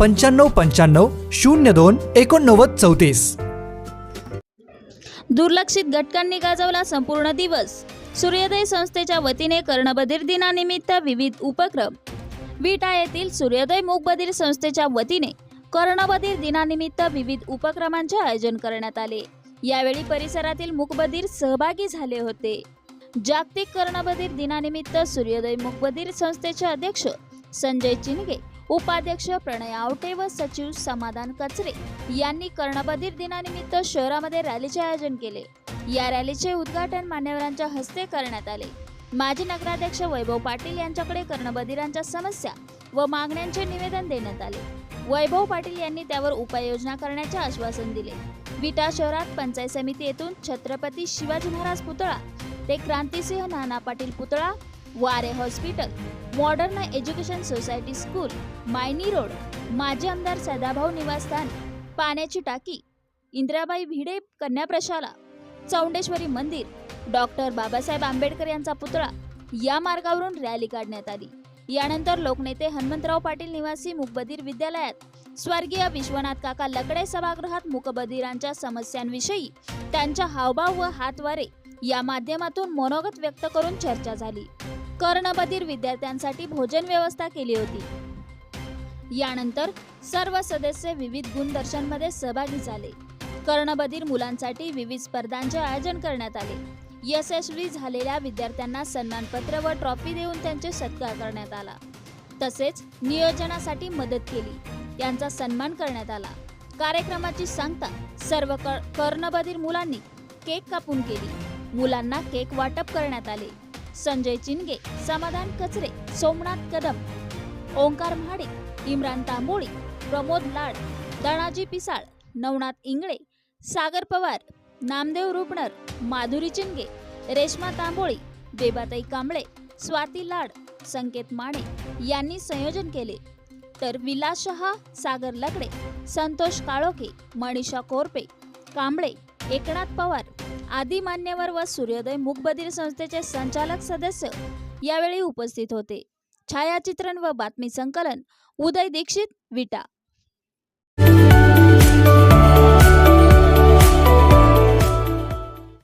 पंच्याण्णव पंच्याण्णव शून्य दोन एकोणनव्वद चौतीस. दुर्लक्षित घटकांनी गाजवला संपूर्ण दिवस. सूर्योदय संस्थेच्या वतीने कर्णबधीर दिनानिमित्त विविध उपक्रम. विटा येथील सूर्योदय मूकबधीर संस्थेच्या वतीने कर्णबधीर दिनानिमित्त विविध उपक्रमांचे आयोजन करण्यात आले. यावेळी परिसरातील मुकबधीर सहभागी झाले होते. जागतिक कर्णबधीर दिनानिमित्त सूर्योदय मुकबधीर संस्थेचे अध्यक्ष संजय चिनगे उपाध्यक्ष प्रणय आवटे व सचिव समाधान कचरे यांनी कर्णबधीर दिनानिमित्त शहरामध्ये रॅलीचे आयोजन केले. या रॅलीचे उद्घाटन मान्यवरांच्या हस्ते करण्यात आले. माजी नगराध्यक्ष वैभव पाटील यांच्याकडे कर्णबधिरांच्या समस्या व मागण्यांचे निवेदन देण्यात आले. वैभव पाटील यांनी त्यावर उपाययोजना करण्याचे आश्वासन दिले. विटा शहरात पंचायत समिती येथून छत्रपती शिवाजी महाराज पुतळा ते क्रांतिसिंह नाना पाटील पुतळा Ware hospital modern education society school Mayani road माजी आमदार सदाभाऊ निवासस्थान पाण्याची टाकी इंदिराबाई भिडे कन्या प्रशाला चौंडेश्वरी मंदिर डॉक्टर बाबासाहेब आंबेडकर यांचा पुतळा या मार्गावरून रॅली काढण्यात आली. यानंतर लोकनेते हनुमंतराव पाटील निवासी मुकबधीर विद्यालयात स्वर्गीय विश्वनाथ काका लकडे सभागृहात मुकबधीरांच्या समस्यांविषयी त्यांच्या हावभाव व हातवारे या माध्यमातून मनोगत व्यक्त करून चर्चा झाली. कर्णबधीर विद्यार्थ्यांसाठी भोजन व्यवस्था केली होती. यानंतर सर्व सदस्य विविध गुणदर्शनमध्ये सहभागी झाले. कर्णबधीर मुलांसाठी विविध स्पर्धांचे आयोजन करण्यात आले. यशस्वी झालेल्या विद्यार्थ्यांना सन्मानपत्र व ट्रॉफी देऊन त्यांचे सत्कार करण्यात आला. तसेच नियोजनासाठी मदत केली. त्यांचा सन्मान करण्यात आला. कार्यक्रमाची सांगता सर्व क- कर्णबधीर मुलांनी केक कापून केली. मुलांना केक वाटप करण्यात आले. संजय चिनगे समाधान कचरे सोमनाथ कदम ओंकार महाडिक इम्रान तांबोळी प्रमोद लाड दणाजी पिसाळ नवनाथ इंगळे सागर पवार नामदेव रुपणर माधुरी चिनगे रेश्मा तांबोळी बेबाताई कांबळे स्वाती लाड संकेत माने यांनी संयोजन केले. तर विलास शहा सागर लकडे संतोष काळोखे मनीषा कोरपे कांबळे एकनाथ पवार आदी मान्यवर व सूर्योदय मुखबधीर संस्थेचे संचालक सदस्य यावेळी उपस्थित होते. छायाचित्रण व बातमी संकलन उदय दीक्षित विटा.